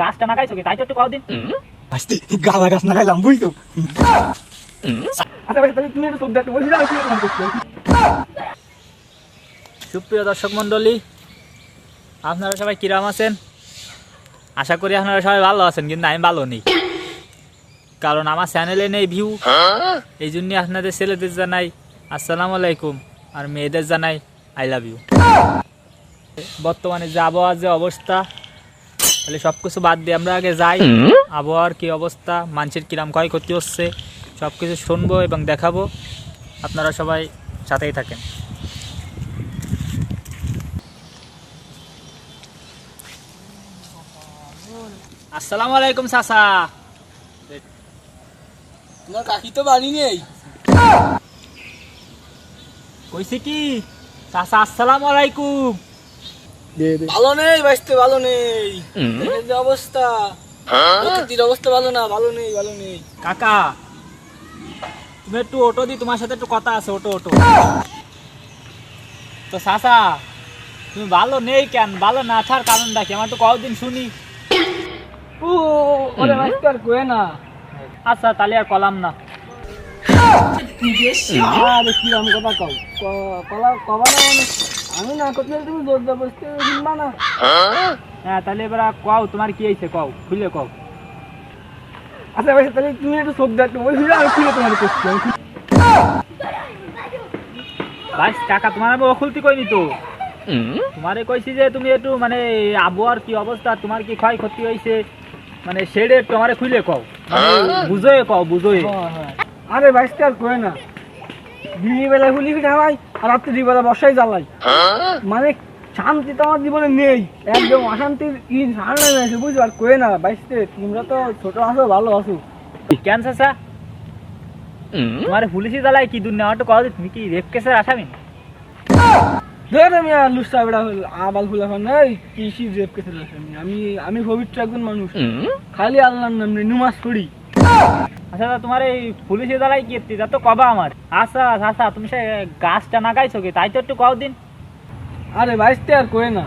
গাছটা নাগাইছো কি? তাই তো একটু কও দিন। আসতে গালা গাছ লাগাইলাম বুঝতো আচ্ছা ভাই তাহলে তুমি একটু চোখ দেখতে বলছি না তোমার করতে সুপ্রিয় দর্শক মণ্ডলী আপনারা সবাই কিরাম আছেন? আশা করি আপনারা সবাই ভালো আছেন কিন্তু আমি ভালো নেই। কারণ আমার চ্যানেলে নেই ভিউ এই জন্য আপনাদের ছেলেদের জানাই আসসালামু আলাইকুম আর মেয়েদের জানাই আই লাভ ইউ বর্তমানে যে আবহাওয়ার যে অবস্থা তাহলে সব কিছু বাদ দিয়ে আমরা আগে যাই। আবহাওয়ার কি অবস্থা? মানুষের কিরাম ক্ষয়ক্ষতি হচ্ছে? সব কিছু শুনব এবং দেখাবো। আপনারা সবাই সাথেই থাকেন। আসসালামু আলাইকুম চাচা তোমার কাকি তো বাড়ি নেই। কইছে কি? চাচা আসসালামু আলাইকুম। ভালো নেই বাঁচতে ভালো নেই। যে অবস্থা। প্রকৃতির অবস্থা ভালো না ভালো নেই ভালো নেই। কাকা তুমি একটু অটো দি তোমার সাথে একটু কথা আছে অটো অটো। তো চাচা তুমি ভালো নেই কেন? ভালো না থাকার কারণটা কি? আমার তো কতদিন শুনি। ও ওরে বাঁচতে আর কয়ে না। আচ্ছা তাহলে আর কলাম না। আরে রাম কথা কও। ক- কলা কবা না মানে? আমি না করতে তুমি জোর শুনবা না। হ্যাঁ তাহলে এবার কও, তোমার কি হয়েছে? কও, খুলে কও। আচ্ছা ভাই, তাহলে তুমি একটু দেখতে বলছি না আমি খুলে তোমার করছি ভাই, কাকা, তোমার আমি অখুলতি কইনি তো? তোমারে কইছি যে তুমি একটু মানে আবহাওয়ার কি অবস্থা, তোমার কি ক্ষয়ক্ষতি হয়েছে মানে সেটা একটু আমারে খুলে কও। মানে বুঝোয় কও, বুঝোয়। আরে বাইশটা আর কয়ে না। দিনের বেলা হুলি ফিটা হয় আর রাত্রি বেলা বর্ষায় জ্বালাই। মানে শান্তি তো আমার জীবনে নেই। একদম অশান্তির ই নেমে আছে বুঝছ? আর কয়ে না বাইশতে তোমরা তো ছোট আছো ভালো আছো। কেন চাচা? তোমার পুলিশি জ্বালায় কি দুনিয়া আমার তো যে তুমি কি রেপ কেসের আসামি? ধরে আমি আর লুসটা বেড়া হল আবাল ফুলা হন এই কৃষি রেপ কেসে আমি আমি আমি পবিত্র একজন মানুষ। খালি আল্লাহর নাম নেই নুমাজ পড়ি। আচ্ছা তোমার এই পুলিশি জ্বালায় কি? তা তো কবা আমার। আচ্ছা আচ্ছা তুমি সে গাছটা নাগাইছো কি? তাই তো একটু কও দিন। আরে বাইশতে আর কয়ে না।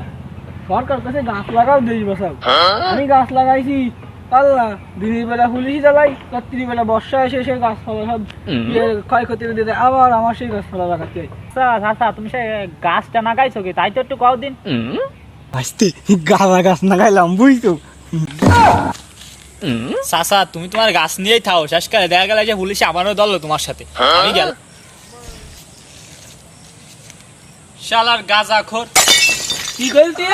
সরকার কাছে গাছ লাগাও দেই বসাও। আমি গাছ লাগাইছি। আল্লাহ দিনের বেলা পুলিশ জ্বালাই রাত্রি বেলা বর্ষা এসে সে গাছপালা সব ক্ষয়ক্ষতি দিতে আবার আমার সেই গাছপালা লাগাতে। হয়। আচ্ছা আচ্ছা তুমি সে গাছটা নাগাইছো কি? তাই তো একটু কও দিন। আসতে গালা গাছ লাগাইলাম বুঝতো চাচা, তুমি তোমার গাছ নিয়েই থাও। শেষ করে দেখা গেল যে পুলিশ আমারও দল তোমার সাথে। আমি গেল। শালার গাজা খোর কি করছিস